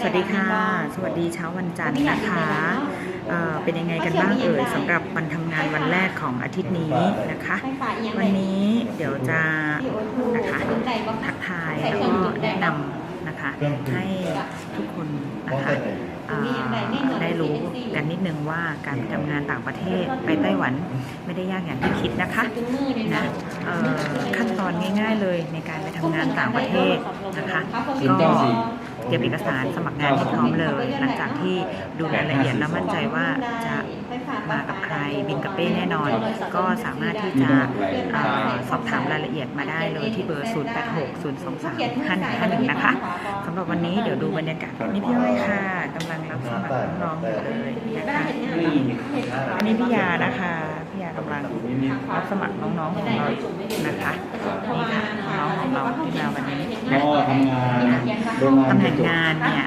สวัสดีค่ะ สวัสดีเช้าวันจันทร์นะคะเอ่อเป็นยังไงกันบ้างเอ่ยสำหรับวันทำงานวันแรกของอาทิตย์นี้นะคะ วันนี้เดี๋ยวจะนะคะทักทายแล้วก็แนะนำนะคะให้ทุกคนนะคะเอ่อได้รู้กันนิดนึงว่าการไปทำงานต่างประเทศไปไต้หวันไม่ได้ยากอย่างที่คิดนะคะนะเอ่อขั้นตอนง่าย ๆเลยในการไปทำงานต่างประเทศนะคะก็ เตรียมเอกสารสมัครงานให้พร้อมเลย หลังจากที่ดูรายละเอียดแล้วมั่นใจว่าจะมากับใครบินกับเป้แน่นอน ก็สามารถที่จะสอบถามรายละเอียดมาได้เลยที่เบอร์ 0 8 6 0 2 3 5 1 5 1 นะคะสำหรับวันนี้เดี๋ยวดูบรรยากาศนี่พี่อ้อยค่ะกำลังรับสมัครน้องๆอยู่เลยนะคะอันนี้พี่ยานะคะพี่ยากำลังรับสมัครน้องๆของเรานะคะ ก็ทำงานโรงงาน ตำแหน่งงานเนี่ย